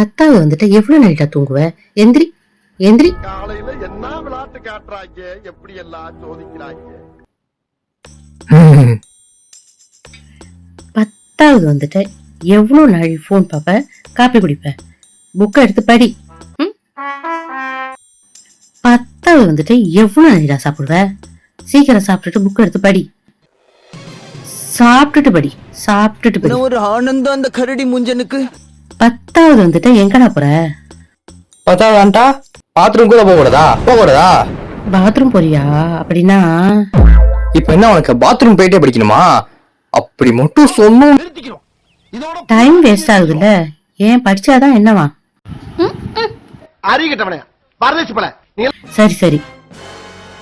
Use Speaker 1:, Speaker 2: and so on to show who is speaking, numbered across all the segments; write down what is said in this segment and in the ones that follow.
Speaker 1: பத்தாவது வந்துட்டு எவ்வளவு நைட்டா தூங்குவ? எந்திரி எந்திரி.
Speaker 2: காலையில என்ன விளையாட்டு காட்டுறாங்க? எப்படி எல்லாம் சோதிக்கிறாங்க?
Speaker 1: பத்தாவது வந்துட்டு எவ்வளவு நாள் ஃபோன் பார்ப்ப காப்பி குடிப்ப. புக்கை எடுத்து படி? பத்தாவது வந்துட்டு எவ்வளவு நாளிடா சாப்பிடுவ? சீக்கிரம் சாப்பிட்டுட்டு புக் எடுத்து படி. சாப்பிட்டுட்டு படி. சாப்பிட்டுட்டு படி.
Speaker 3: ஒரு ஆனந்தம் அந்த கரடி முஞ்சனுக்கு?
Speaker 1: பத்தாவது வந்துட்டு எங்கடா போற?
Speaker 4: பத்தாவதான்ட்டா பாத்ரூம் கூட போக கூடாதா? போக கூடாதா?
Speaker 1: பாத்ரூம் போறியா? அப்படின்னா?
Speaker 4: இப்ப என்ன உனக்கு பாத்ரூம் போயிட்டே படிக்கணுமா? அப்படி மட்டும் சொன்னும்
Speaker 1: டைம் வேஸ்ட் ஆகுதுல்ல. ஏன் படிச்சாதான் என்னவா?
Speaker 2: அறிகிட்டவனே பரதேசி பல. நீ
Speaker 1: சரி சரி.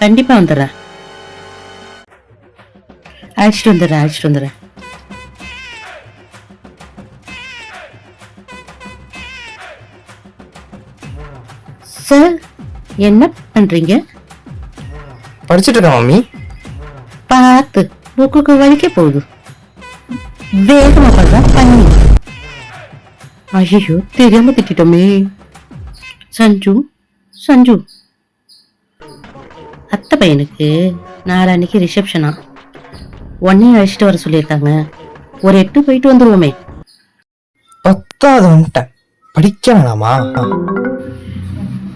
Speaker 1: கண்டிப்பா வந்துடுறேன். அழைச்சிட்டு வந்துடுறேன் அழைச்சிட்டு வந்துடுறேன். சார் என்ன பண்றீங்க?
Speaker 4: படிச்சுட்டு இருக்கேன் மம்மி.
Speaker 1: பார்த்து புக்குக்கு வலிக்க போகுது. வேகமா பண்றா பண்ணி ஐயோ தெரியாம திட்டோமே சஞ்சு சஞ்சு. அத்தை பையனுக்கு நாளான்னைக்கு ரிசப்ஷனா உன்னையும் அழைச்சிட்டு வர சொல்லியிருக்காங்க. ஒரு எட்டு போயிட்டு வந்துருவோமே.
Speaker 4: பத்தாவது வந்துட்டேன் படிக்க வேணாமா?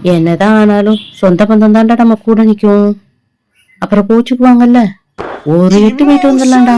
Speaker 1: என்னதான் ஆனாலும் சொந்த பந்தம் தாண்டா நம்ம கூட நிக்கும். அப்புறம் கோச்சுக்குவாங்கல்ல. ஒரு எட்டு போயிட்டு வந்துடலாம்டா.